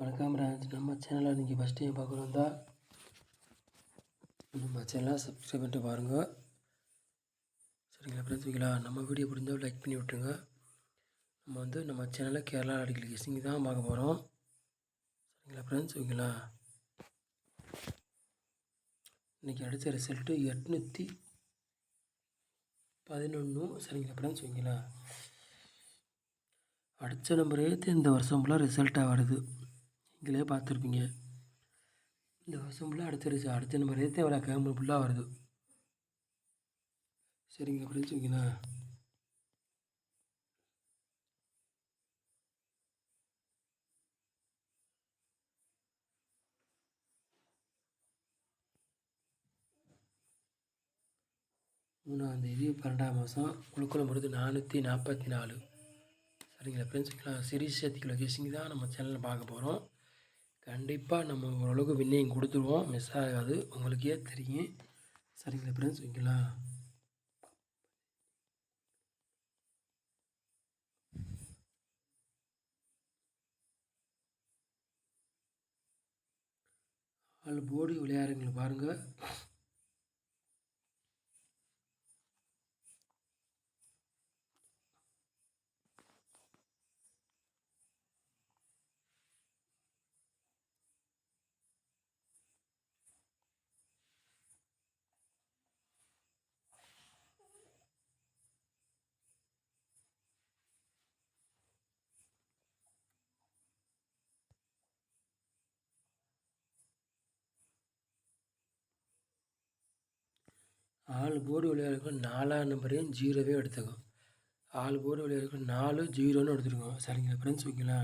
வணக்கம் ராஜ் நம்ம சேனலை நீங்கள் ஃபஸ்ட் டைம் பார்க்குறோம் தான் நம்ம சேனலை சப்ஸ்கிரைப் பண்ணிட்டு பாருங்கள் சரிங்களா ஃப்ரெண்ட்ஸ் ஓகேங்களா? நம்ம வீடியோ பிடிச்சால் லைக் பண்ணி விட்டுருங்க. நம்ம வந்து நம்ம சேனலில் கேரளா அடிக்கல் கெஸ்டிங் தான் பார்க்க போகிறோம் சரிங்களா ஃப்ரெண்ட்ஸ் ஓகேங்களா? இன்றைக்கி அடித்த ரிசல்ட்டு எட்நூற்றி பதினொன்று சரிங்களா ஃப்ரெண்ட்ஸ் ஓகேங்களா? அடித்த நம்பரே இந்த வருஷம் ஃபுல்லாக ரிசல்ட்டாக வருது. நீங்களே பார்த்துருப்பீங்க. இந்த வருஷம் ஃபுல்லாக அடுத்த அடுத்த நம்ம ரேத்தே வர கேமரா ஃபுல்லாக வருது. சரிங்க ஃப்ரெண்ட்ஸ் ஓகேங்களா மூணாந்தேதி பன்னெண்டாம் மாதம் குழுக்குளம் பொழுது நானூற்றி நாற்பத்தி நாலு. சரிங்களா ஃப்ரெண்ட்ஸ் சீரிஸ் சேர்த்திக்கல தான் நம்ம சேனலில் பார்க்க போகிறோம் கண்டிப்பாக நம்ம ஓரளவுக்கு வின்னிங் கொடுத்துருவோம். மிஸ் ஆகாது. உங்களுக்கே தெரியும். சரிங்களா ஃப்ரெண்ட்ஸ் ஓகேங்களா? ஆள் போடி விளையாடுங்களை பாருங்கள் ஆள் போர்டு விளையாடுறதுக்கு நாலாம் நம்பரையும் ஜீரோவே எடுத்துக்கும் ஆள் போர்டு விளையாடுறதுக்கு நாலு ஜீரோன்னு எடுத்துருக்கோம் சரிங்களா ஃப்ரெண்ட்ஸ் ஓகேங்களா?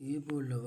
ஏ போர்டில்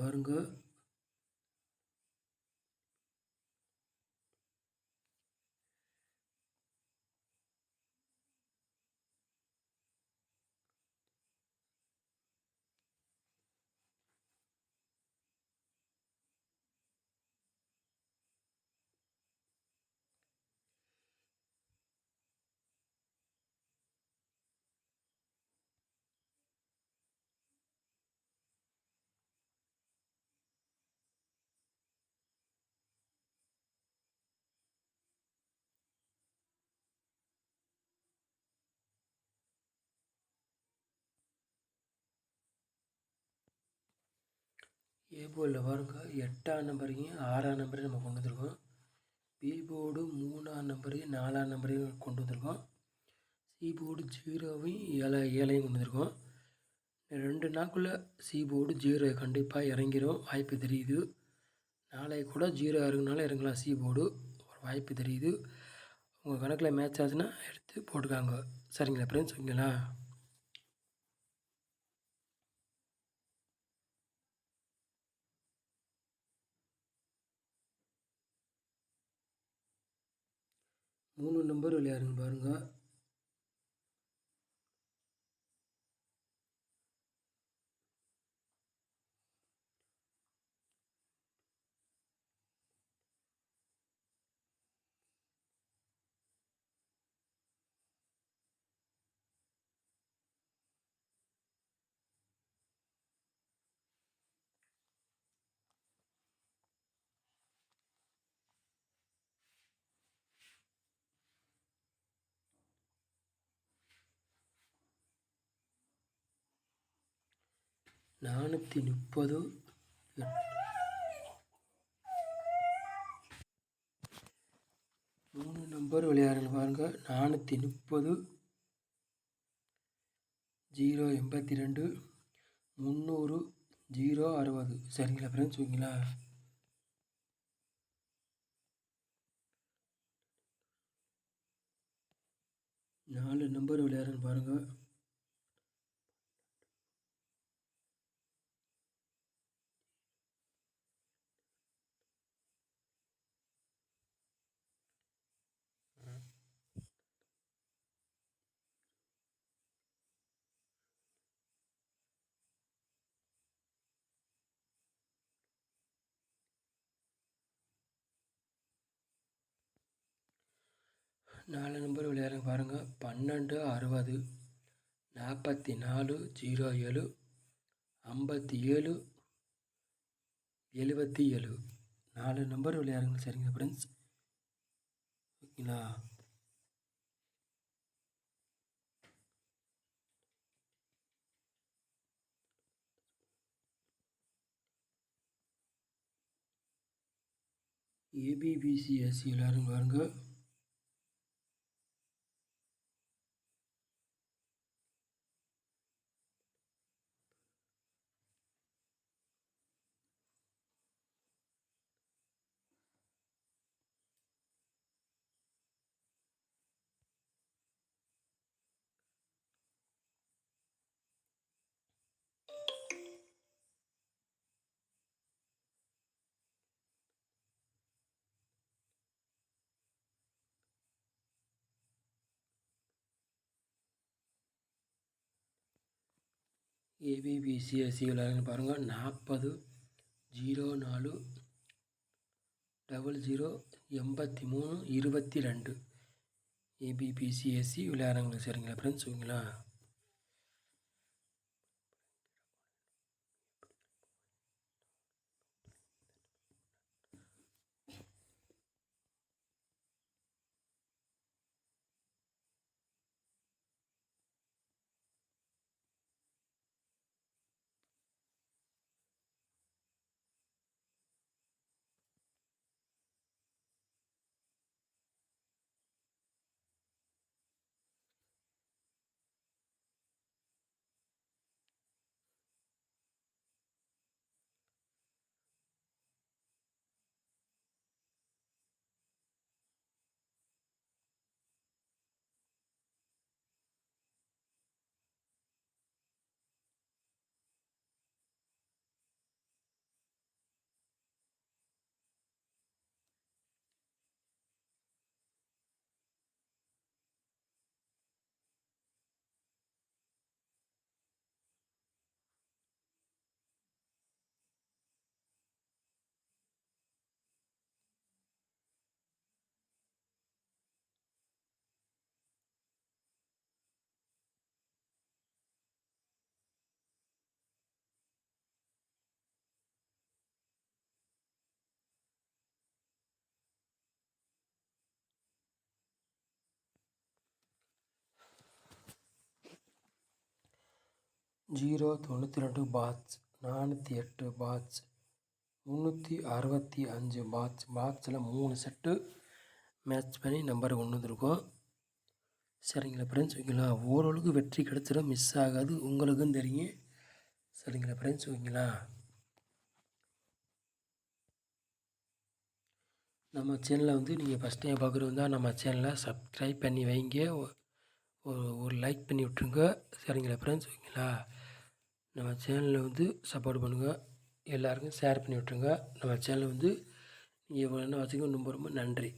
ஏ போர்டில் பாருங்க. எட்டாம் நம்பரையும் ஆறாம் நம்பரையும் நம்ம கொண்டு வந்திருக்கோம். பி போர்டு மூணாம் நம்பரையும் நாலாம் நம்பரையும் கொண்டு வந்திருக்கோம். சி போர்டு ஜீரோவையும் ஏழை ஏழையும் கொண்டு வந்திருக்கோம். ரெண்டு நாளுக்குள்ளே சி போர்டு ஜீரோ கண்டிப்பாக இறங்கிடும் வாய்ப்பு தெரியுது. நாளைக்கு கூட ஜீரோ இறங்கினாலும் இறங்கலாம். சி போர்டு ஒரு வாய்ப்பு தெரியுது. உங்கள் கணக்கில் மேட்ச் ஆச்சுன்னா எடுத்து போட்டுக்காங்க. சரிங்களா ஃப்ரெண்ட்ஸ் ஓகேங்களா? மூணு நம்பர் விளையாடுங்க பாருங்கள் நானூற்றி முப்பது. மூணு நம்பர் விளையாடுங்க பாருங்கள் நானூற்றி முப்பது. ஜீரோ எண்பத்தி ரெண்டு. முந்நூறு. ஜீரோ அறுபது. சரிங்களா ஃப்ரெண்ட்ஸ் ஓகேங்களா? நாலு நம்பர் விளையாடுன்னு பாருங்கள் நாலு நம்பர் விளையாடுங்க பாருங்கள் பன்னெண்டு அறுபது நாற்பத்தி நாலு ஜீரோ ஏழு ஐம்பத்தி ஏழு எழுபத்தி ஏழு நாலு நம்பர் விளையாடுங்க சரிங்க ஃப்ரெண்ட்ஸ் ஓகேங்களா? ஏபிபிசிஎஸ்சி எல்லாரும் பாருங்கள் ஏபிபிசிஎஸ்சி விளையாடுங்க பாருங்கள் நாற்பது ஜீரோ நாலு டபுள் ஜீரோ எண்பத்தி மூணு இருபத்தி ரெண்டு. ஏபிபிசிஎஸ்சி விளையாடுறாங்க சரிங்களா ஃப்ரெண்ட்ஸ் ஓகேங்களா? ஜீரோ தொண்ணூற்றி ரெண்டு பாட்ச் நானூற்றி எட்டு பாட்ச் முந்நூற்றி அறுபத்தி அஞ்சு பாட்ச் பாட்சில் மூணு செட்டு மேட்ச் பண்ணி நம்பர் ஒன்று வந்துருக்கோம். சரிங்களா ஃப்ரெண்ட்ஸ் ஓகேங்களா? ஓரளவுக்கு வெற்றி கிடச்சிடும் மிஸ் ஆகாது உங்களுக்கும் தெரியும். சரிங்களா ஃப்ரெண்ட்ஸ் ஓகேங்களா? நம்ம சேனலை வந்து நீங்கள் ஃபஸ்ட் டைம் பார்க்குறவங்க நம்ம சேனலை சப்ஸ்கிரைப் பண்ணி வைங்க. ஒரு ஒரு லைக் பண்ணி விட்ருங்க சரிங்களா ஃப்ரெண்ட்ஸ் ஓகேங்களா? நம்ம சேனலில் வந்து சப்போர்ட் பண்ணுங்கள் எல்லாருக்கும் ஷேர் பண்ணி விட்ருங்க நம்ம சேனலை வந்து நீங்கள் இவ்வளோ என்ன வச்சுக்கோங்க ரொம்ப ரொம்ப நன்றி.